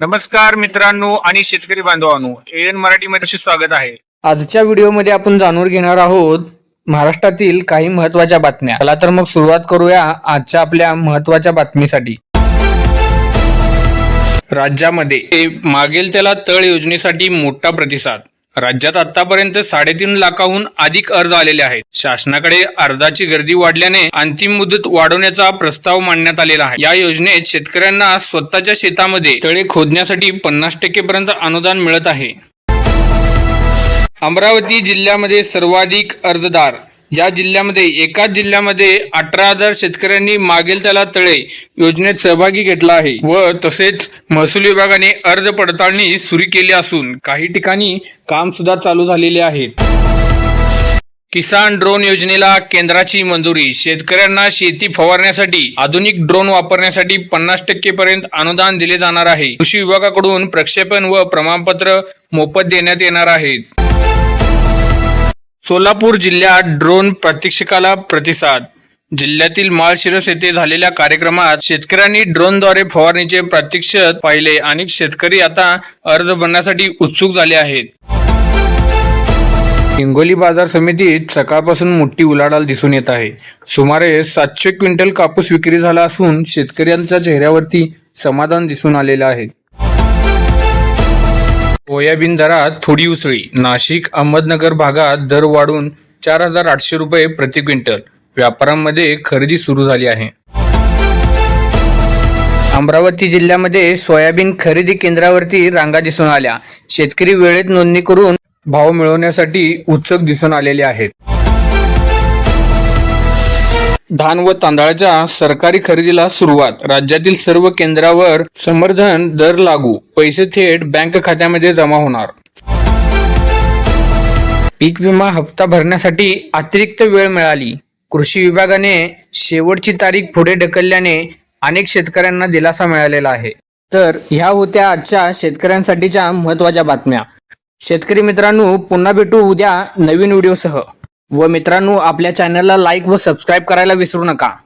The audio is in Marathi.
नमस्कार मित्रांनो आणि शेतकरी बांधवांनो एन मराठीमध्ये स्वागत आहे. आजच्या व्हिडिओमध्ये आपण जाणून घेणार आहोत महाराष्ट्रातील काही महत्त्वाच्या बातम्या. चला तर मग सुरुवात करूया आजच्या आपल्या महत्त्वाच्या बातमीसाठी. राज्यामध्ये मागेल त्याला तळ योजनेसाठी मोठा प्रतिसाद. राज्यात आतापर्यंत साडेतीन लाखाहून अधिक अर्ज आलेले आहेत. शासनाकडे अर्जाची गर्दी वाढल्याने अंतिम मुदत वाढवण्याचा प्रस्ताव मांडण्यात आलेला आहे. या योजनेत शेतकऱ्यांना स्वतःच्या शेतामध्ये तळे खोदण्यासाठी पन्नास टक्के पर्यंत अनुदान मिळत आहे. अमरावती जिल्ह्यामध्ये सर्वाधिक अर्जदार या जिल्ह्यामध्ये एकाच जिल्ह्यामध्ये अठरा हजार शेतकऱ्यांनी मागेल त्याला तळे योजनेत सहभागी घेतला आहे व तसेच महसूल विभागाने अर्ज पडताळणी सुरू केली असून काही ठिकाणी काम सुद्धा चालू झालेले आहेत. किसान ड्रोन योजनेला केंद्राची मंजुरी शेतकऱ्यांना शेती फवारण्यासाठी आधुनिक ड्रोन वापरण्यासाठी पन्नास टक्के पर्यंत अनुदान दिले जाणार आहे. कृषी विभागाकडून प्रक्षेपण व प्रमाणपत्र मोफत देण्यात येणार आहेत. सोलापूर जिल्ह्यात ड्रोन प्रात्यक्षिकाला प्रतिसाद. जिल्ह्यातील माळशिरस येथे झालेल्या कार्यक्रमात शेतकऱ्यांनी ड्रोनद्वारे फवारणीचे प्रात्यक्ष पाहिले आणि शेतकरी आता अर्ज भरण्यासाठी उत्सुक झाले आहेत. हिंगोली बाजार समितीत सकाळपासून मोठी उलाढाल दिसून येत आहे. सुमारे सातशे क्विंटल कापूस विक्री झाला असून शेतकऱ्यांच्या चेहऱ्यावरती समाधान दिसून आलेलं आहे. सोयाबीन दरात थोडी उसळी. नाशिक अहमदनगर भागात दर वाढून चार हजार आठशे रुपये प्रति क्विंटल. व्यापाऱ्यांमध्ये खरेदी सुरू झाली आहे. अमरावती जिल्ह्यामध्ये सोयाबीन खरेदी केंद्रावरती रांगा दिसून आल्या. शेतकरी वेळेत नोंदणी करून भाव मिळवण्यासाठी उत्सुक दिसून आलेले आहेत. धान व तांदळाच्या सरकारी खरेदीला सुरुवात. राज्यातील सर्व केंद्रावर समर्थन दर लागू. पैसे थेट बँक खात्यामध्ये जमा होणार. पीक विमा हप्ता भरण्यासाठी अतिरिक्त वेळ मिळाली. कृषी विभागाने शेवटची तारीख पुढे ढकलल्याने अनेक शेतकऱ्यांना दिलासा मिळालेला आहे. तर ह्या होत्या आजच्या शेतकऱ्यांसाठीच्या महत्त्वाच्या बातम्या. शेतकरी मित्रांनो पुन्हा भेटू उद्या नवीन व्हिडिओसह. व मित्रांनो आपल्या चॅनलला लाईक व सबस्क्राईब करायला विसरू नका.